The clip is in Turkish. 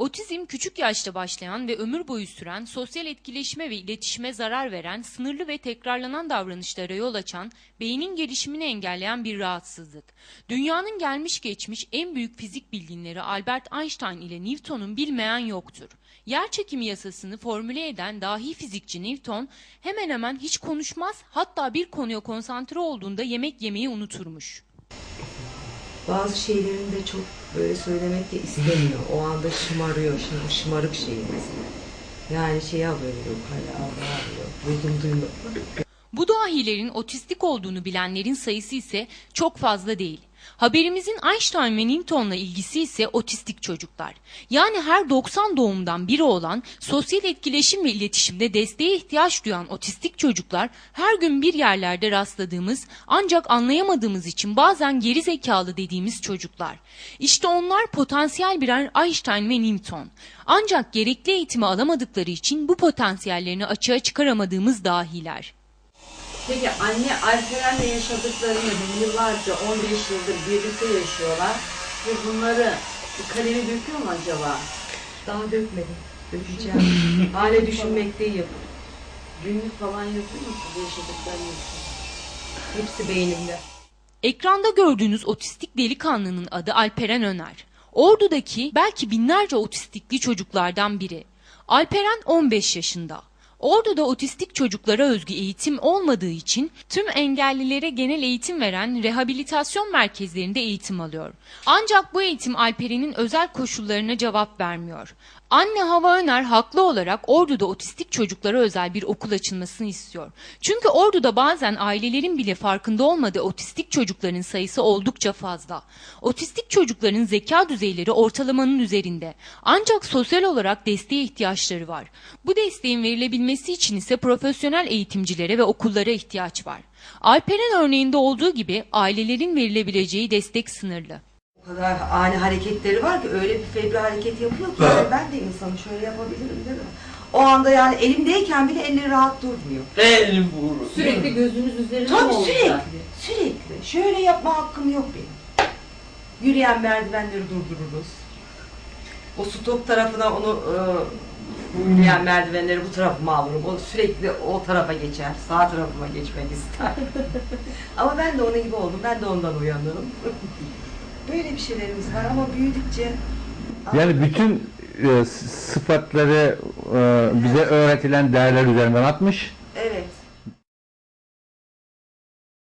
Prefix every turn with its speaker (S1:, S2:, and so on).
S1: Otizm küçük yaşta başlayan ve ömür boyu süren sosyal etkileşime ve iletişime zarar veren, sınırlı ve tekrarlanan davranışlara yol açan, beynin gelişimini engelleyen bir rahatsızlık. Dünyanın gelmiş geçmiş en büyük fizik bilginleri Albert Einstein ile Newton'un bilmeyen yoktur. Yer çekimi yasasını formüle eden dahi fizikçi Newton hemen hemen hiç konuşmaz hatta bir konuya konsantre olduğunda yemek yemeyi unuturmuş.
S2: Bazı şeylerini de çok böyle söylemek de istemiyor. O anda şımarıyor. Şimdi şımarık şey mesela. Yani şey alıyor hala alıyor. Duydum duyma.
S1: Bu dahilerin otistik olduğunu bilenlerin sayısı ise çok fazla değil. Haberimizin Einstein ve Newton'la ilgisi ise otistik çocuklar. Yani her 90 doğumdan biri olan sosyal etkileşim ve iletişimde desteğe ihtiyaç duyan otistik çocuklar her gün bir yerlerde rastladığımız ancak anlayamadığımız için bazen geri zekalı dediğimiz çocuklar. İşte onlar potansiyel birer Einstein ve Newton. Ancak gerekli eğitimi alamadıkları için bu potansiyellerini açığa çıkaramadığımız dahiler.
S3: Peki anne Alperen'le yaşadıklarını yıllarca 15 yıldır birlikte yaşıyorlar ve bunları kalemi döküyor mu acaba?
S2: Daha dökmedim. Dökeceğim. Hala düşünmekteyim.
S3: Günlük falan yapıyor mu siz yaşadıklarını için?
S2: Hepsi beynimde.
S1: Ekranda gördüğünüz otistik delikanlının adı Alperen Öner. Ordu'daki belki binlerce otistikli çocuklardan biri. Alperen 15 yaşında. Ordu'da otistik çocuklara özgü eğitim olmadığı için tüm engellilere genel eğitim veren rehabilitasyon merkezlerinde eğitim alıyor. Ancak bu eğitim Alperen'in özel koşullarına cevap vermiyor. Anne Hava Öner haklı olarak Ordu'da otistik çocuklara özel bir okul açılmasını istiyor. Çünkü Ordu'da bazen ailelerin bile farkında olmadığı otistik çocukların sayısı oldukça fazla. Otistik çocukların zeka düzeyleri ortalamanın üzerinde. Ancak sosyal olarak desteğe ihtiyaçları var. Bu desteğin verilebilmesi için ise profesyonel eğitimcilere ve okullara ihtiyaç var. Alper'in örneğinde olduğu gibi ailelerin verilebileceği destek sınırlı.
S2: O kadar ani hareketleri var ki öyle bir fevri hareket yapıyor ki yani ben de insanı şöyle yapabilirim değil mi? O anda yani elimdeyken bile elleri rahat durmuyor.
S4: Elim vurur.
S3: Sürekli gözünüz üzerinde mi
S2: Tabii
S3: olacak?
S2: sürekli, sürekli. Şöyle yapma hakkım yok benim. Yürüyen merdivenleri durdururuz. O stop tarafına onu e, yürüyen merdivenleri bu tarafıma alırım. O sürekli o tarafa geçer. Sağ tarafıma geçmek ister. ama ben de onun gibi oldum. Ben de ondan uyanırım. Böyle bir şeylerimiz var ama büyüdükçe
S5: Yani bütün e, sıfatları e, bize öğretilen değerler üzerinden atmış.